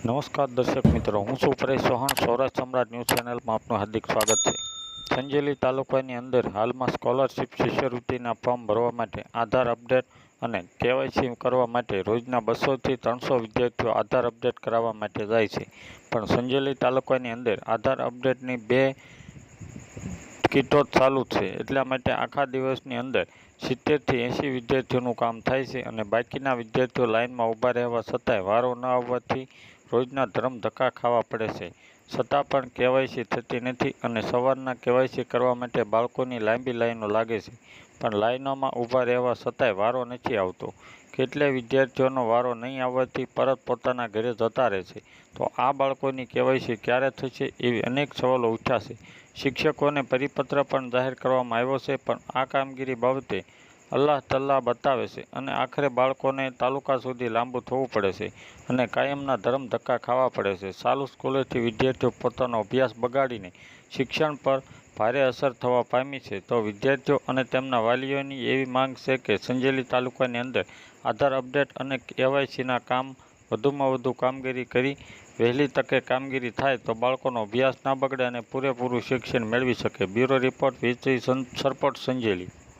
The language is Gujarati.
નમસ્કાર દર્શક મિત્રો, હું છું પરેશ ચૌહાણ. સૌરાષ્ટ્ર સમ્રાટ ન્યૂઝ ચેનલમાં આપનું હાર્દિક સ્વાગત છે. સંજેલી તાલુકાની અંદર હાલમાં સ્કોલરશિપ શિષ્યવૃત્તિના ફોર્મ ભરવા માટે આધાર અપડેટ અને કેવાયસી કરવા માટે રોજના બસોથી ત્રણસો વિદ્યાર્થીઓ આધાર અપડેટ કરાવવા માટે જાય છે. પણ સંજેલી તાલુકાની અંદર આધાર અપડેટની બે કીટો ચાલુ છે. એટલા માટે આખા દિવસની અંદર સિત્તેરથી એંસી વિદ્યાર્થીઓનું કામ થાય છે અને બાકીના વિદ્યાર્થીઓ લાઇનમાં ઊભા રહેવા છતાંય વારો ન આવવાથી રોજના ધરમ ધક્કા ખાવા પડે છે. છતાં પણ કેવાયસી થતી નથી અને સવારના કેવાયસી કરવા માટે બાળકોની લાંબી લાઈનો લાગે છે. પણ લાઈનોમાં ઊભા રહેવા છતાંય વારો નથી આવતો. કેટલાય વિદ્યાર્થીઓનો વારો નહીં આવવાથી પરત પોતાના ઘરે જતા રહે છે. તો આ બાળકોની કેવાયસી ક્યારે થશે એવી અનેક સવાલો ઉઠ્યા છે શિક્ષકોને પરિપત્ર પણ જાહેર કરવામાં આવ્યો છે, પણ આ કામગીરી બાબતે અલ્લાહ તલ્લાહ બતાવે છે અને આખરે બાળકોને તાલુકા સુધી લાંબુ થવું પડે છે અને કાયમના ધરમ ધક્કા ખાવા પડે છે. ચાલુ સ્કૂલેથી વિદ્યાર્થીઓ પોતાનો અભ્યાસ બગાડીને શિક્ષણ પર ભારે અસર થવા પામી છે. તો વિદ્યાર્થીઓ અને તેમના વાલીઓની એવી માંગ છે કે સંજેલી તાલુકાની અંદર આધાર અપડેટ અને કેવાયસીના કામ વધુમાં વધુ કામગીરી કરી, વહેલી તકે કામગીરી થાય તો બાળકોનો અભ્યાસ ના બગડે અને પૂરેપૂરું શિક્ષણ મેળવી શકે. Bureau report Vijay Sarpat Sanjeli.